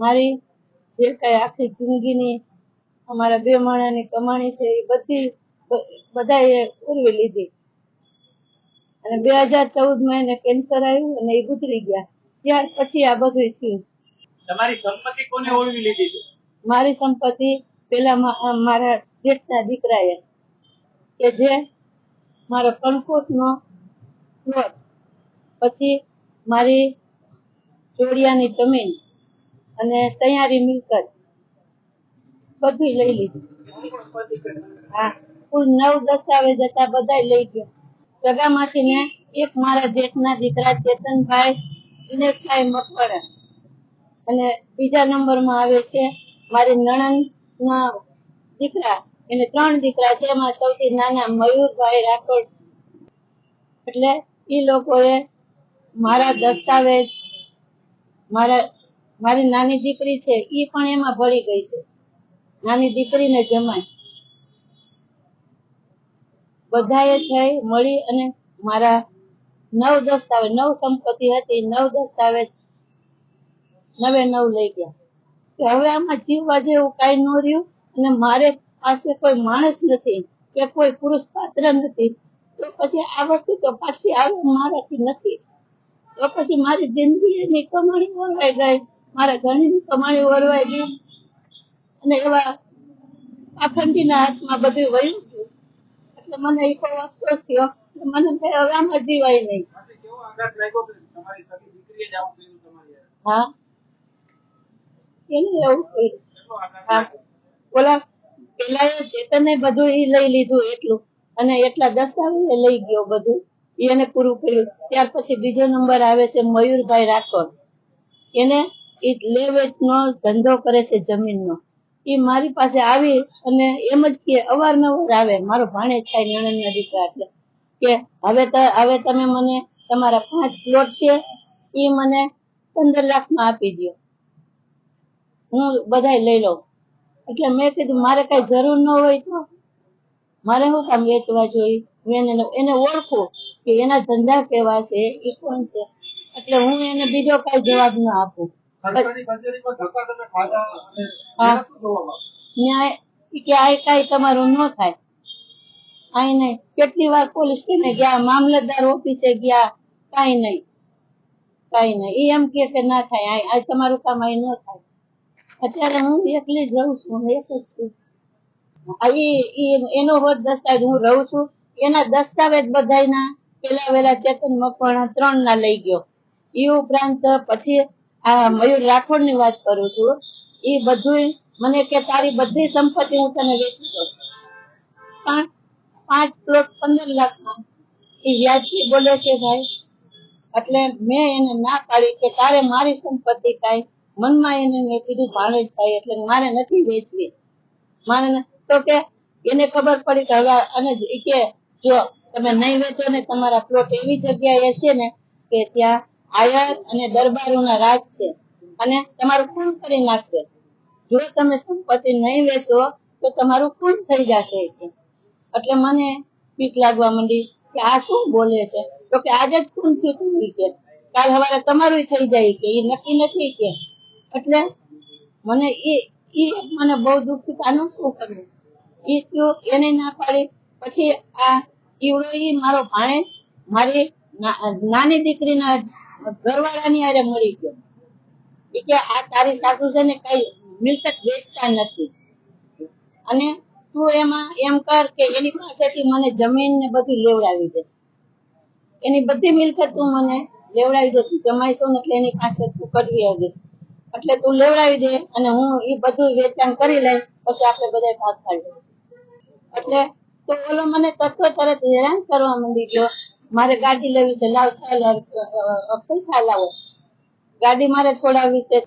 મારી જે કઈ આખી જિંદગીની અમારા બે માણાની કમાણી છે એ બધી બધાએ ઉરવી લીધી. અને બે હજાર ચૌદમાં એને કેન્સર આવ્યું અને એ ગુજરી ગયા. ત્યાર પછી આ બધું થયું. તમારી સંપત્તિ કોને ઓળવી લીધી? છે મારી સંપત્તિ પેલા મારા જેઠના દીકરાએ. કે જે મારો કણકોટનો પ્લોટ પછી મારી જોડિયાની જમીન. અને સૈયારી મિલકત બધી લઈ લીધી. હા, કુલ નવ દસ્તાવેજ હતા બધા લઈ ગયો. સગામાંથી ને એક મારા જેઠના દીકરા ચેતનભાઈ, દિનેશભાઈ મકવાડા અને બીજા નંબરમાં આવે છે મારી નણંદના દીકરા. એને ત્રણ દીકરા છે, એમાં સૌથી નાના મયુરભાઈ રાઠોડ. એટલે એ લોકોએ મારા દસ્તાવેજ, મારા મારી નાની દીકરી છે એ પણ એમાં ભળી ગઈ છે. નાની દીકરીને જમાય. બધાએ થઈ, મળી અને મારા નવ દસ્તાવેજ, નવ સંપત્તિ હતી, નવ દસ્તાવેજ નવે નવ લઈ ગયા. કે હવે આમાં જીવવા જેવું કઈ ન રહ્યું અને મારે પાસે કોઈ માણસ નથી કે કોઈ પુરુષ પાત્ર નથી, તો પછી આ વસ્તુ તો પાછી આવે, મારાથી નથી. તો પછી મારી જિંદગી એની કમાણી વરવાઈ ગઈ મારા ઘરની કમાણી વરવાઈ ગઈ. અને એવા પાખંડીના હાથમાં બધું વયું એટલે મને એ બહુ અફસોસ થયો. મને કઈ હવે આમ જીવાય નહીં? હા? એને એવું લાગ્યો? ઓલા પેલા ચેતને બધું એ લઈ લીધું એટલું. અને એટલા દસ્તાવેજ લઈ ગયો બધું. એને પૂરું કર્યું. ત્યાર પછી બીજો નંબર આવે છે મયુરભાઈ રાઠોડ. એને ધંધો કરે છે જમીનનો. એ મારી પાસે આવી અને એમ જ કે અવારનવાર આવે, મારો ભાણે થાય નણંદના દીકરા એટલે કે હવે હવે તમે મને તમારા પાંચ પ્લોટ છે એ મને પંદર લાખમાં આપી દો હું બધાય લઈ લઉં. એટલે મેં કીધું, મારે કઈ જરૂર ન હોય તો મારે શું કામ વેચવા જોઈએ? મેં એને એને ઓળખું કે એના ધંધા કેવા છે એ કોણ છે? એટલે હું એને બીજો કઈ જવાબ ન આપું. કઈ તમારું ન થાય. કઈ નહીં. કેટલી વાર પોલીસ ગયા મામલતદાર ઓફિસે ગયા કઈ નહીં. કઈ નહીં. એમ કે ના થાય. આ તમારું કામ અહીં ન થાય. અત્યારે હું એકલી જઉં છું હું એક જ છું. એનો હોત દસ્તાવેજ હું રહું છું. એના દસ્તાવેજ બધાયના પેલા વેલા ચેતન મકવાણા ત્રણ ના લઈ ગયો. એ ઉપરાંત પછી મયુર રાઠોડની વાત કરું છું. એ બધું મને કે તારી બધી સંપત્તિ હું તને વેચી દઉં પણ પાંચ પ્લોટ પંદર લાખમાં. એ વ્યાજથી બોલે છે ભાઈ. એટલે મેં એને ના પાડી કે તારે મારી સંપત્તિ કાંઈ મનમાં એને મેં કીધું ભાણે જ થાય એટલે મારે નથી વેચવી. મારે તો કે એને ખબર પડી કે હવે અને કે જો તમે નહીં વેચો ને તમારા પ્લોટ એવી જગ્યાએ છે ને કે ત્યાં આયર અને દરબારોના રાજ છે. અને તમારું ખૂન કરી નાખશે. જો તમે સંપત્તિ નહીં વેચો, તો તમારું ખૂન થઈ જશે. એટલે મને બીક લાગવા માંડી કે આ શું બોલે છે? તો કે આજે જ ખૂન થયું કે કાલ હવારે તમારું થઈ જાય કે એ નક્કી નથી કે. એટલે મને એ એ મને બહુ દુઃખ થયું આનું શું કરવું? એ થયું એને ના પાડી. પછી આ ઈવડો ઈ મારો ભાણે, મારી નાની દીકરીના ઘરવાળાની આરે મળી ગયો. કે આ તારી સાસુ છે ને કઈ મિલકત વેચતા નથી. અને તું એમાં એમ કર કે એની પાસેથી મને જમીન ને બધું લેવડાવી દે. એની બધી મિલકત તું મને લેવડાવી દે. તું જમાઈશો ને એટલે એની પાસે તું કઢવી આવીશ. એટલે તું લેવડાવી દે અને હું એ બધું વેચાણ કરી લઈ પછી આપણે બધા ભાગ પાડી એટલે તો ઓલો મને તત્વ તરત હેરાન કરવા માંડી ગયો. મારે ગાડી લેવી છે લાવ પૈસા લાવો. ગાડી મારે છોડાવી છે.